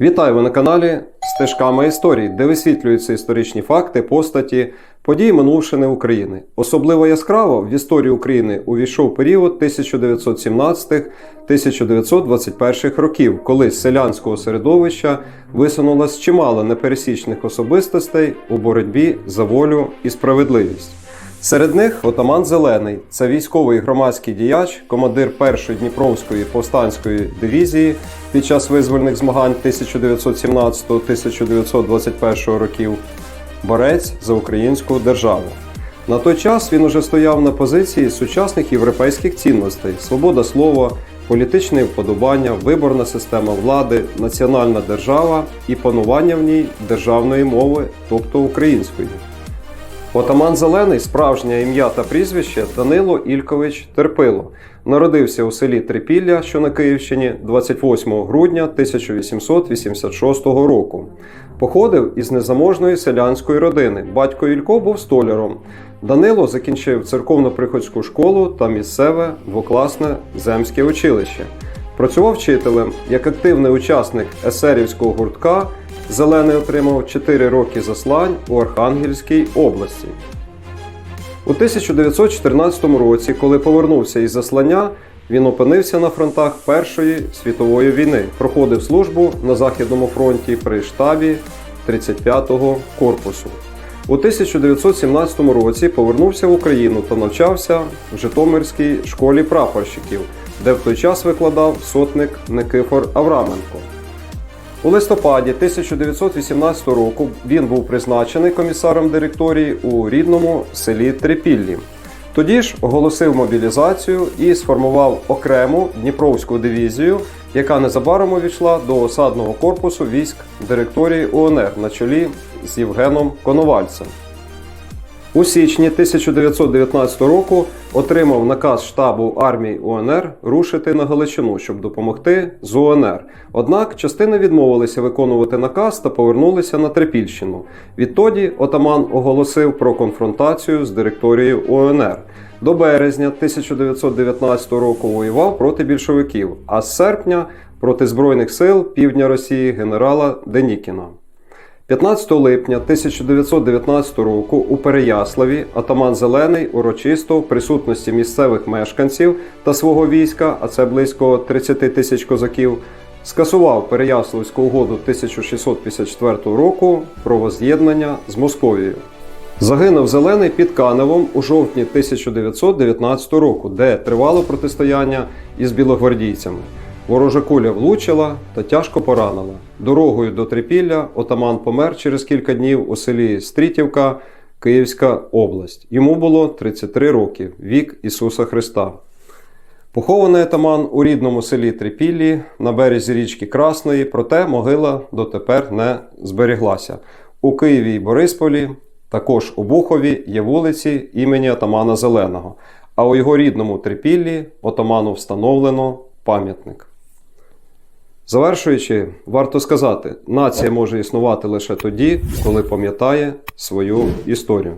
Вітаю ви на каналі Стежками історії, де висвітлюються історичні факти, постаті, події минувшини України. Особливо яскраво в історію України увійшов період 1917-1921 років, коли з селянського середовища висунулось чимало непересічних особистостей у боротьбі за волю і справедливість. Серед них отаман Зелений, це військовий громадський діяч, командир першої Дніпровської повстанської дивізії під час визвольних змагань 1917-1921 років, борець за українську державу. На той час він уже стояв на позиції сучасних європейських цінностей: свобода слова, політичне вподобання, виборна система влади, національна держава і панування в ній державної мови, тобто української. Отаман Зелений, справжнє ім'я та прізвище Данило Ількович Терпило. Народився у селі Трипілля, що на Київщині, 28 грудня 1886 року. Походив із незаможної селянської родини. Батько Ілько був столяром. Данило закінчив церковно-приходську школу та місцеве двокласне земське училище. Працював вчителем як активний учасник есерівського гуртка. Зелений отримав 4 роки заслань у Архангельській області. У 1914 році, коли повернувся із заслання, він опинився на фронтах Першої світової війни, проходив службу на Західному фронті при штабі 35-го корпусу. У 1917 році повернувся в Україну та навчався в Житомирській школі прапорщиків, де в той час викладав сотник Никифор Авраменко. У листопаді 1918 року він був призначений комісаром директорії у рідному селі Трипіллі. Тоді ж оголосив мобілізацію і сформував окрему Дніпровську дивізію, яка незабаром увійшла до осадного корпусу військ директорії УНР на чолі з Євгеном Коновальцем. У січні 1919 року отримав наказ штабу армії УНР рушити на Галичину, щоб допомогти з УНР. Однак частини відмовилися виконувати наказ та повернулися на Трипільщину. Відтоді отаман оголосив про конфронтацію з директорією УНР. До березня 1919 року воював проти більшовиків, а з серпня проти Збройних сил півдня Росії генерала Денікіна. 15 липня 1919 року у Переяславі атаман Зелений урочисто в присутності місцевих мешканців та свого війська, а це близько 30 тисяч козаків, скасував Переяславську угоду 1654 року про воз'єднання з Московією. Загинув Зелений під Каневом у жовтні 1919 року, де тривало протистояння із білогвардійцями. Ворожа куля влучила та тяжко поранила. Дорогою до Трипілля отаман помер через кілька днів у селі Стрітівка, Київська область. Йому було 33 роки, вік Ісуса Христа. Похований атаман у рідному селі Трипіллі на березі річки Красної, проте могила дотепер не зберіглася. У Києві і Борисполі, також у Бухові є вулиці імені атамана Зеленого. А у його рідному Трипіллі отаману встановлено пам'ятник. Завершуючи, варто сказати, нація може існувати лише тоді, коли пам'ятає свою історію.